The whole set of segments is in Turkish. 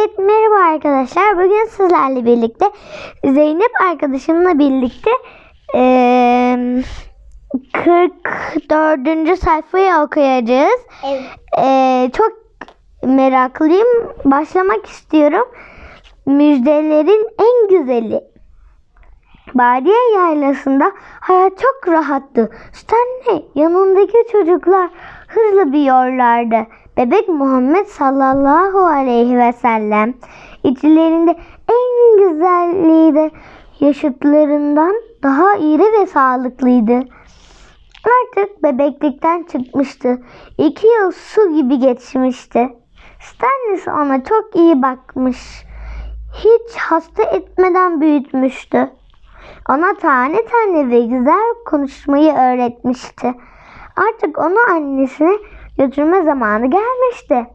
Evet merhaba arkadaşlar. Bugün sizlerle birlikte Zeynep arkadaşımla birlikte eee 44. sayfayı okuyacağız. Evet. Eee, çok meraklıyım. Başlamak istiyorum. Müjdelerin en güzeli. Badiye yaylasında hayat çok rahattı. Stanley yanındaki çocuklar hızlı büyüyorlardı. Bebek Muhammed sallallahu aleyhi ve sellem içlerinde en güzelliydi. Yaşıtlarından daha iri ve sağlıklıydı. Artık bebeklikten çıkmıştı. İki yıl su gibi geçmişti. Stanley ona çok iyi bakmış. Hiç hasta etmeden büyütmüştü. Ona tane tane ve güzel konuşmayı öğretmişti. Artık onu annesine götürme zamanı gelmişti.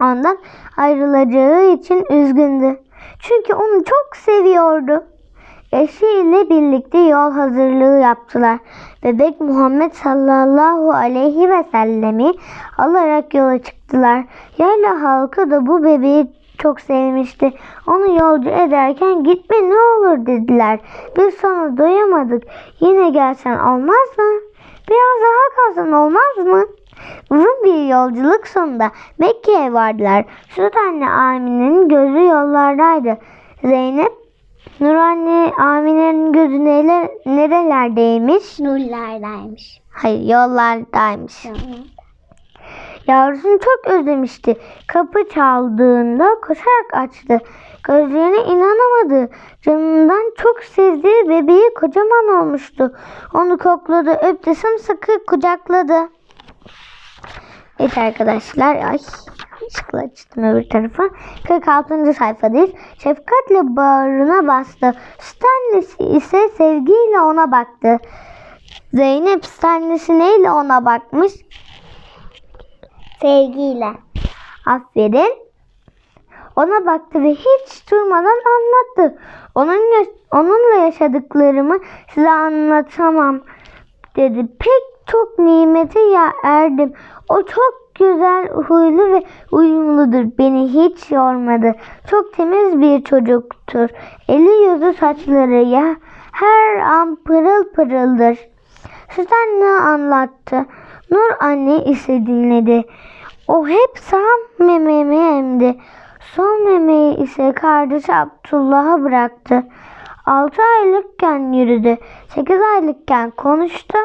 Ondan ayrılacağı için üzgündü. Çünkü onu çok seviyordu. Eşiyle birlikte yol hazırlığı yaptılar. Bebek Muhammed sallallahu aleyhi ve sellemi alarak yola çıktılar. Yayla halkı da bu bebeği çok sevmişti. Onu yolcu ederken gitme ne olur dediler. Biz sana doyamadık. Yine gelsen olmaz mı? Biraz daha kalsan olmaz mı? Uzun bir yolculuk sonunda Mekke'ye vardılar. Süt anne Amine'nin gözü yollardaydı. Zeynep Nur anne Amine'nin gözü neler, nerelerdeymiş? Nurlardaymış. Hayır yollardaymış. Yavrusunu çok özlemişti. Kapı çaldığında koşarak açtı. Gözlerine inanamadı. Canından çok sevdiği bebeği kocaman olmuştu. Onu kokladı, öptü, sımsıkı kucakladı. Evet arkadaşlar, ay ışıkla açtım öbür tarafa. 46. sayfadayız. Şefkatle bağrına bastı. Stanley ise sevgiyle ona baktı. Zeynep Stanley'si neyle ona bakmış? Sevgiyle. Aferin. Ona baktı ve hiç durmadan anlattı. Onun onunla yaşadıklarımı size anlatamam dedi. Pek çok nimete ya erdim. O çok güzel, huylu ve uyumludur. Beni hiç yormadı. Çok temiz bir çocuktur. Eli yüzü saçları ya her an pırıl pırıldır. Sizden ne anlattı? Nur anne ise dinledi. O hep sağ mememi emdi. Sol memeyi ise kardeşi Abdullah'a bıraktı. Altı aylıkken yürüdü. Sekiz aylıkken konuştu.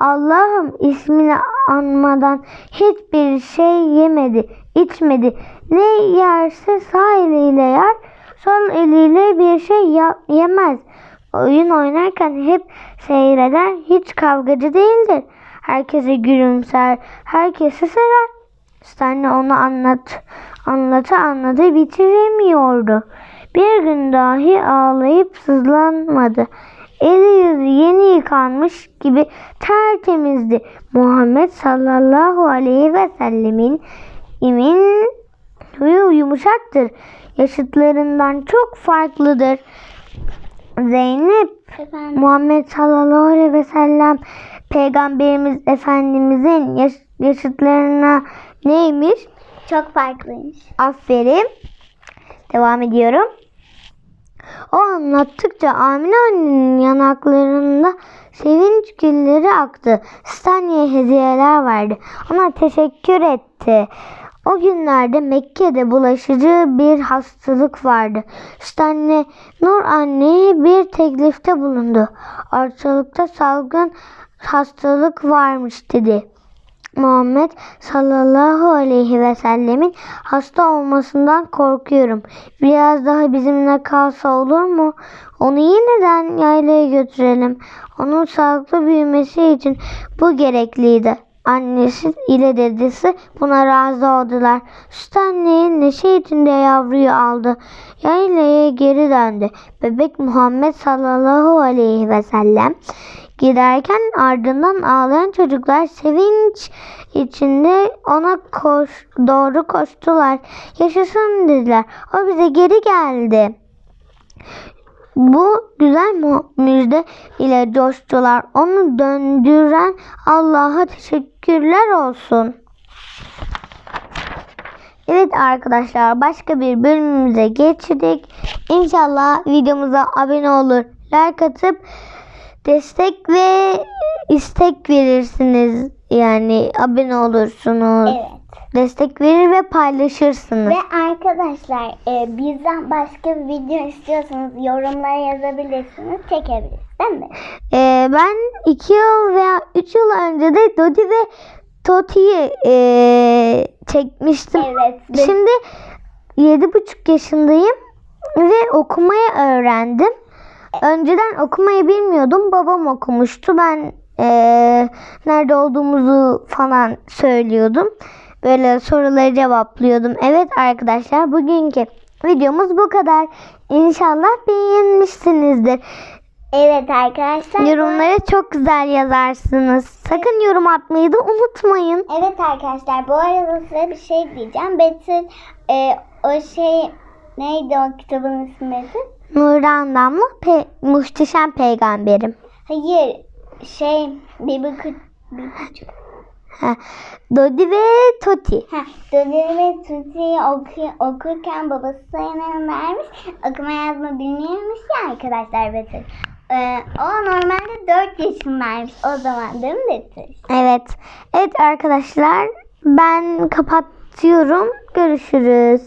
Allah'ım ismini anmadan hiçbir şey yemedi, içmedi. Ne yerse sağ eliyle yer, sol eliyle bir şey yemez. Oyun oynarken hep seyreder, hiç kavgacı değildir. Herkese gülümser, herkesi sever. Stanley onu anlat, anlata anlata bitiremiyordu. Bir gün dahi ağlayıp sızlanmadı. Eli yüzü yeni yıkanmış gibi tertemizdi. Muhammed sallallahu aleyhi ve sellemin imin huyu yumuşaktır. Yaşıtlarından çok farklıdır. Zeynep Efendim. Muhammed sallallahu aleyhi ve sellem Peygamberimiz Efendimizin yaş- yaşıtlarına neymiş? Çok farklıymış. Aferin. Devam ediyorum. O anlattıkça Amine annenin yanaklarında sevinç gülleri aktı. Stanley'e hediyeler verdi. Ona teşekkür etti. O günlerde Mekke'de bulaşıcı bir hastalık vardı. Stanley Nur anneye bir teklifte bulundu. Ortalıkta salgın hastalık varmış dedi. Muhammed sallallahu aleyhi ve sellemin hasta olmasından korkuyorum. Biraz daha bizimle kalsa olur mu? Onu yeniden yaylaya götürelim. Onun sağlıklı büyümesi için bu gerekliydi. Annesi ile dedesi buna razı oldular. Stanley neşe içinde yavruyu aldı. Yaylaya geri döndü. Bebek Muhammed sallallahu aleyhi ve sellem Giderken ardından ağlayan çocuklar sevinç içinde ona koş, doğru koştular. Yaşasın dediler. O bize geri geldi. Bu güzel müjde ile coştular. Onu döndüren Allah'a teşekkürler olsun. Evet arkadaşlar başka bir bölümümüze geçtik. İnşallah videomuza abone olur, like atıp destek ve istek verirsiniz. Yani abone olursunuz. Evet. Destek verir ve paylaşırsınız. Ve arkadaşlar e, bizden başka bir video istiyorsanız yorumlara yazabilirsiniz. Çekebiliriz değil mi? Ee, ben 2 yıl veya 3 yıl önce de Dodi ve Toti'yi ee, çekmiştim. Evet. Şimdi yedi buçuk yaşındayım ve okumayı öğrendim. Önceden okumayı bilmiyordum. Babam okumuştu. Ben eee, nerede olduğumuzu falan söylüyordum. Böyle soruları cevaplıyordum. Evet arkadaşlar bugünkü videomuz bu kadar. İnşallah beğenmişsinizdir. Evet arkadaşlar. Yorumlara çok güzel yazarsınız. Sakın yorum atmayı da unutmayın. Evet arkadaşlar bu arada size bir şey diyeceğim. Betül e, o şey neydi o kitabın ismi Betül? Nurdan Damla Pe- Muhteşem Peygamberim. Hayır şey bir buçuk. Ha, Dodi ve Toti. Ha, Döleri ve Tuti'yi oku, okurken babası sayını vermiş. Okuma yazma bilmiyormuş ya arkadaşlar Betül. Ee, o normalde 4 yaşındaymış o zaman değil mi Betül? Evet. Evet arkadaşlar ben kapatıyorum. Görüşürüz.